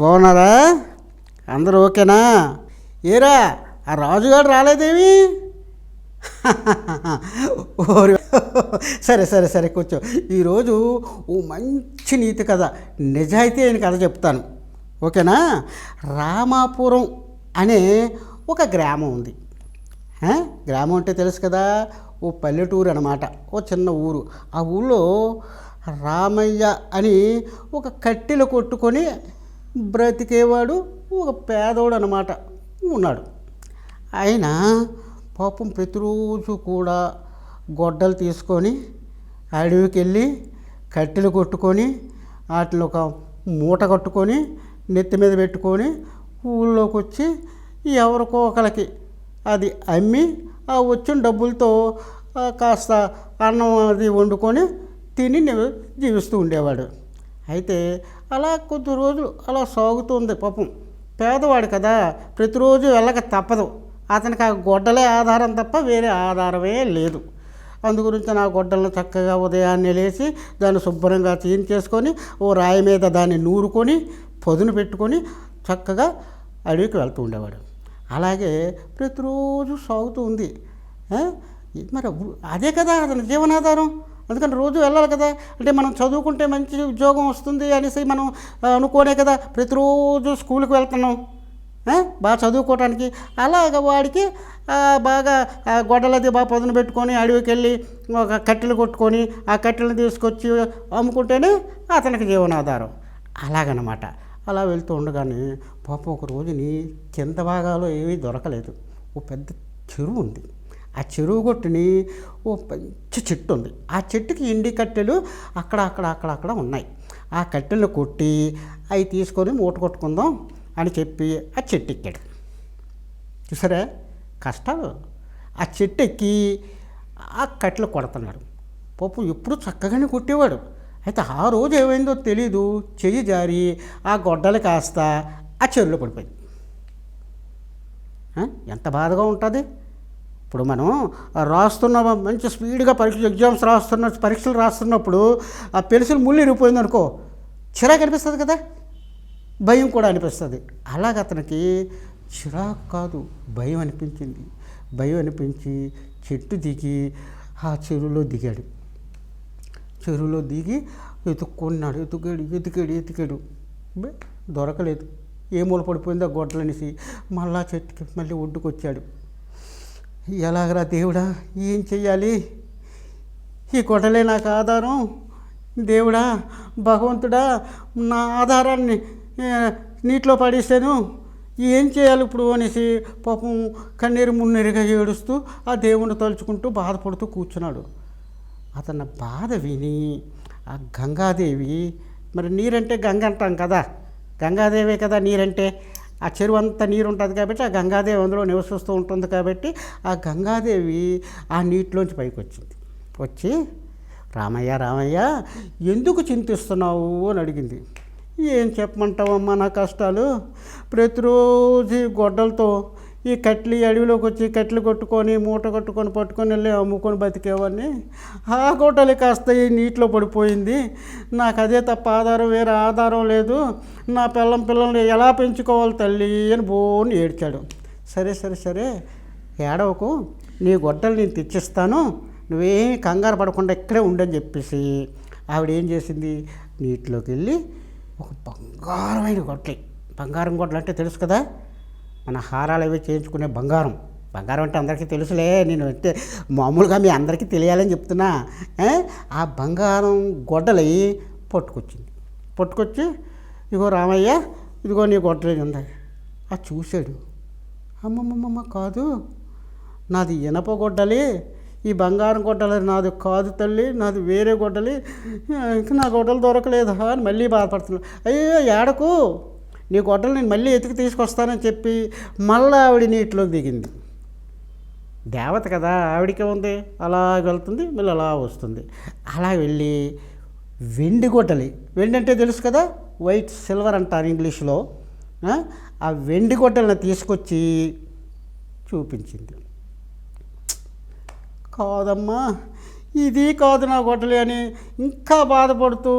బాగున్నారా? అందరూ ఓకేనా? ఏరా ఆ రాజుగారు రాలేదేమి? ఓరి సరే సరే సరే కూర్చో. ఈరోజు ఓ మంచి నీతి కథ నిజాయితీ అయిన కథ చెప్తాను. ఓకేనా? రామాపురం అనే ఒక గ్రామం ఉంది. గ్రామం అంటే తెలుసు కదా? ఓ పల్లెటూరు అనమాట ఓ చిన్న ఊరు. ఆ ఊళ్ళో రామయ్య అని ఒక కట్టెలు కొట్టుకొని బ్రతికేవాడు ఒక పేదోడు అనమాట ఉన్నాడు. ఆయన పాపం ప్రతిరోజు కూడా గొడ్డలు తీసుకొని అడవికి వెళ్ళి కట్టెలు కొట్టుకొని వాటిని ఒక మూట కట్టుకొని నెత్తి మీద పెట్టుకొని ఊళ్ళోకి వచ్చి ఎవరికో ఒకరికి అది అమ్మి ఆ వచ్చిన డబ్బులతో కాస్త అన్నం అది వండుకొని తిని జీవిస్తూ ఉండేవాడు. అయితే అలా కొద్ది రోజులు అలా సాగుతుంది పాపం. పేదవాడు కదా ప్రతిరోజు వెళ్ళక తప్పదు. అతనికి ఆ గొడ్డలే ఆధారం తప్ప వేరే ఆధారమే లేదు. అందు గురించి నా గొడ్డలను చక్కగా ఉదయాన్నే లేచి దాన్ని శుభ్రంగా క్లీన్ చేసుకొని ఓ రాయి మీద దాన్ని నూరుకొని పొదును పెట్టుకొని చక్కగా అడవికి వెళ్తూ ఉండేవాడు. అలాగే ప్రతిరోజు సాగుతూ ఉంది. మరి అదే కదా అతని జీవనాధారం. అందుకని రోజు వెళ్ళాలి కదా. అంటే మనం చదువుకుంటే మంచి ఉద్యోగం వస్తుంది అనేసి మనం అనుకోనే కదా. ప్రతిరోజు స్కూల్కి వెళ్తున్నాం. బాగా చదువుకోవటానికి. అలాగ వాడికి బాగా గొడ్డలది బాగా పొదన పెట్టుకొని అడవికి వెళ్ళి ఒక కట్టెలు కొట్టుకొని ఆ కట్టెలను తీసుకొచ్చి అమ్ముకుంటేనే అతనికి జీవనాధారం. అలాగనమాట. అలా వెళ్తూ ఉండగానే పాపం ఒక రోజుని కింద భాగాలో ఏమీ దొరకలేదు. ఓ పెద్ద చెరువు ఉంది. ఆ చెరువు కొట్టుని ఓ మంచి చెట్టు ఉంది. ఆ చెట్టుకి ఎండి కట్టెలు అక్కడ అక్కడ అక్కడ అక్కడ ఉన్నాయి. ఆ కట్టెలు కొట్టి అవి తీసుకొని మూట కొట్టుకుందాం అని చెప్పి ఆ చెట్టు ఎక్కాడు. చూసారా? కష్టాలు. ఆ చెట్టు ఎక్కి ఆ కట్టెలు కొడుతున్నాడు. పప్పు ఎప్పుడు చక్కగానే కొట్టేవాడు. అయితే ఆ రోజు ఏమైందో తెలీదు. చెయ్యి జారి ఆ గొడ్డలు కాస్త ఆ చెరువులో పడిపోయింది. ఎంత బాధగా ఉంటుంది? ఇప్పుడు మనం రాస్తున్న మంచి స్పీడ్గా పరీక్షలు ఎగ్జామ్స్ రాస్తున్న పరీక్షలు రాస్తున్నప్పుడు ఆ పెన్సిల్ ముళ్ళు ఇరిగిపోయింది అనుకో చిరాకు అనిపిస్తుంది కదా? భయం కూడా అనిపిస్తుంది. అలాగ అతనికి చిరాకు కాదు భయం అనిపించింది. భయం అనిపించి చెట్టు దిగి ఆ చెరువులో దిగాడు. చెరువులో దిగి ఎతుక్కున్నాడు ఎతుకాడు ఎతికాడు ఎతికాడు దొరకలేదు. ఏ మూల పడిపోయిందో గొడ్డలనేసి మళ్ళా చెట్టుకి మళ్ళీ ఒడ్డుకొచ్చాడు. ఎలాగరా దేవుడా? ఏం చెయ్యాలి? ఈ కొటలే నాకు ఆధారం. దేవుడా భగవంతుడా నా ఆధారాన్ని నీటిలో పడేసాను ఏం చేయాలి ఇప్పుడు అనేసి పాపం కన్నీరు మున్నీరుగా ఏడుస్తూ ఆ దేవుణ్ణి తలుచుకుంటూ బాధపడుతూ కూర్చున్నాడు. అతని బాధ విని ఆ గంగాదేవి మరి నీరంటే గంగ అంటాం కదా. గంగాదేవే కదా నీరంటే. ఆ చెరువు అంతా నీరు ఉంటుంది కాబట్టి ఆ గంగాదేవి అందులో నివసిస్తూ ఉంటుంది కాబట్టి ఆ గంగాదేవి ఆ నీటిలోంచి పైకి వచ్చింది వచ్చి రామయ్య రామయ్య ఎందుకు చింతిస్తున్నావు? అని అడిగింది. ఏం చెప్పమంటావమ్మా నా కష్టాలు? ప్రతిరోజు గొడ్డలతో ఈ కట్లు అడవిలోకి వచ్చి కట్లు కొట్టుకొని మూట కట్టుకొని పట్టుకొని వెళ్ళి అమ్ముకొని బతికేవాడిని. ఆ గొడ్డలి కాస్త ఈ నీటిలో పడిపోయింది. నాకు అదే తప్ప ఆధారం వేరే ఆధారం లేదు. నా పిల్లం పిల్లల్ని ఎలా పెంచుకోవాలి తల్లి అని బోని ఏడ్చాడు. సరే సరే సరే ఏడవకు. నీ గొడ్డలు నేను తెచ్చిస్తాను. నువ్వేం కంగారు పడకుండా ఇక్కడే ఉండని చెప్పేసి ఆవిడ ఏం చేసింది? నీటిలోకి వెళ్ళి ఒక బంగారమైన గొడ్డలి. బంగారం గొడ్డలు అంటే తెలుసు కదా? మన హారాలు అవి చేయించుకునే బంగారం. బంగారం అంటే అందరికీ తెలుసులే నేను అంటే మామూలుగా మీ అందరికీ తెలియాలని చెప్తున్నా. ఆ బంగారం గొడ్డలి పట్టుకొచ్చింది. పట్టుకొచ్చి ఇగో రామయ్య ఇదిగో నీ గొడ్డలి ఉంది. ఆ చూశాడు. అమ్మమ్మమ్మ కాదు. నాది ఇనప గొడ్డలి. ఈ బంగారం గొడ్డలి నాది కాదు తల్లి. నాది వేరే గొడ్డలి. ఇంకా నా గొడ్డలు దొరకలేదా? అని మళ్ళీ బాధపడుతున్నాడు అయ్యో ఏడకు. నీ గొడ్డలు నేను మళ్ళీ ఎతికి తీసుకొస్తానని చెప్పి మళ్ళీ ఆవిడ నీటిలోకి దిగింది. దేవత కదా ఆవిడకే ఉంది. అలా వెళ్తుంది మళ్ళీ అలా వస్తుంది. అలా వెళ్ళి వెండి గొడ్డలి వెండి అంటే తెలుసు కదా వైట్ సిల్వర్ అంటారు ఇంగ్లీష్లో ఆ? వెండి గొడ్డలను తీసుకొచ్చి చూపించింది. కాదమ్మా ఇది కాదు నా గొడ్డలి అని ఇంకా బాధపడుతూ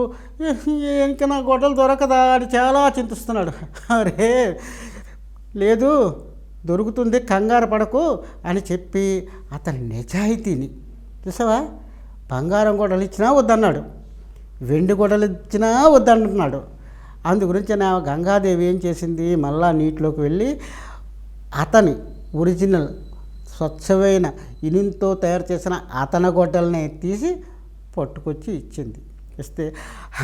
ఇంకా నా గొడ్డలు దొరకదా? అని చాలా చింతిస్తున్నాడు. అరే లేదు దొరుకుతుంది కంగారు పడకు అని చెప్పి అతని నిజాయితీని చూసావా? బంగారం గొడవలు ఇచ్చినా వద్దన్నాడు వెండి గొడవలు ఇచ్చినా వద్దంటున్నాడు అందు గురించి నా గంగాదేవి ఏం చేసింది? మళ్ళా నీటిలోకి వెళ్ళి అతని ఒరిజినల్ స్వచ్ఛమైన ఇనుంతో తయారు చేసిన అతన గొడ్డల్ని తీసి పట్టుకొచ్చి ఇచ్చింది. ఇస్తే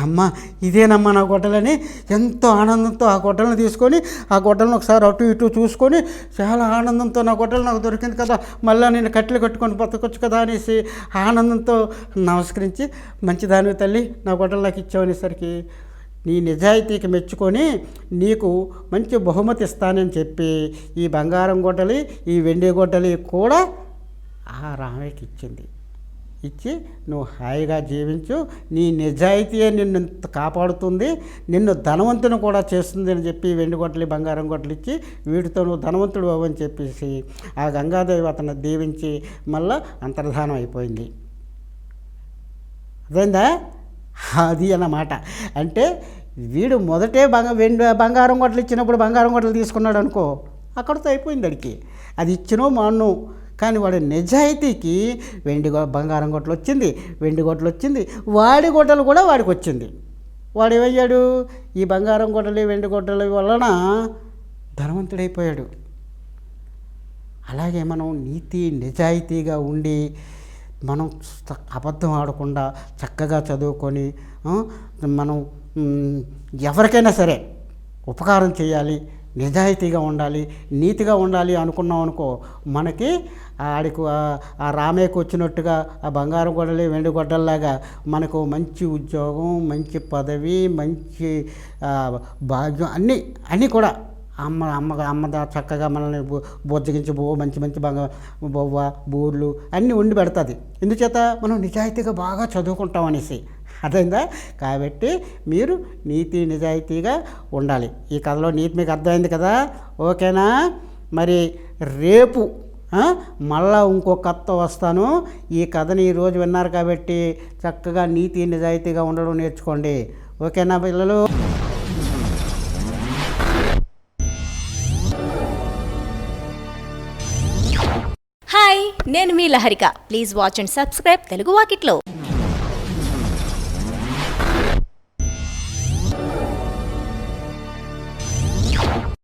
అమ్మ ఇదేనమ్మా నా గొడ్డలని? ఎంతో ఆనందంతో ఆ గొడ్డలను తీసుకొని ఆ గొడ్డలను ఒకసారి అటు ఇటు చూసుకొని చాలా ఆనందంతో నా గొడ్డలు నాకు దొరికింది కదా మళ్ళీ నేను కట్టెలు కట్టుకొని బతకొచ్చు కదా అనేసి ఆనందంతో నమస్కరించి మంచిదాని తల్లి నా గొడ్డలు నాకు ఇచ్చావనేసరికి నీ నిజాయితీకి మెచ్చుకొని నీకు మంచి బహుమతి ఇస్తానని చెప్పి ఈ బంగారం గొడ్డలి ఈ వెండి గొడ్డలి కూడా ఆ రామయ్యకి ఇచ్చింది. ఇచ్చి నువ్వు హాయిగా జీవించు. నీ నిజాయితీయే నిన్ను ఇంత కాపాడుతుంది. నిన్ను ధనవంతుని కూడా చేస్తుంది అని చెప్పి వెండి గొడ్డలి బంగారం గొడ్డలు ఇచ్చి వీటితో నువ్వు ధనవంతుడు అని చెప్పేసి ఆ గంగాదేవి అతను దీవించి మళ్ళా అంతర్ధానం అయిపోయింది. అదేందా అది అన్నమాట అంటే వీడు మొదటే బంగ వెండి బంగారం గొడ్డలు ఇచ్చినప్పుడు బంగారం గొడ్డలు తీసుకున్నాడు అనుకో అక్కడితో అయిపోయింది అడికి. అది ఇచ్చినో మాను కానీ వాడి నిజాయితీకి వెండి బంగారం గొడ్డలు వచ్చింది వెండి గొడ్డలు వచ్చింది వాడి గొడ్డలు కూడా వాడికి వచ్చింది. వాడు ఏమయ్యాడు ఈ బంగారం గొడ్డలి వెండి గొడ్డలి వలన ధనవంతుడైపోయాడు. అలాగే మనం నీతి నిజాయితీగా ఉండి మనం అబద్ధం ఆడకుండా చక్కగా చదువుకొని మనం ఎవరికైనా సరే ఉపకారం చేయాలి నిజాయితీగా ఉండాలి నీతిగా ఉండాలి అనుకున్నాం అనుకో మనకి ఆడికి ఆ- రామేకు వచ్చినట్టుగా ఆ బంగారం గొడ్డలి వెండి గొడ్డల్లాగా మనకు మంచి ఉద్యోగం మంచి పదవి మంచి భాగ్యం అన్నీ అన్నీ కూడా అమ్మ అమ్మ అమ్మ చక్కగా మనల్ని బు- బుజ్జగించి బో మంచి మంచి బంగ బొవ్వ బూర్లు అన్నీ వండి పెడుతుంది. ఎందుచేత మనం నిజాయితీగా బాగా చదువుకుంటాం అనేసి. అర్థమైందా? కాబట్టి మీరు నీతి నిజాయితీగా ఉండాలి. ఈ కథలో నీతి మీకు అర్థమైంది కదా? ఓకేనా? మరి రేపు మళ్ళా ఇంకో కథ వస్తాను. ఈ కథని ఈరోజు విన్నారు కాబట్టి చక్కగా నీతి నిజాయితీగా ఉండడం నేర్చుకోండి. ఓకేనా పిల్లలు? నేను మీ Laharika. Please watch and subscribe Telugu వాకిట్లో.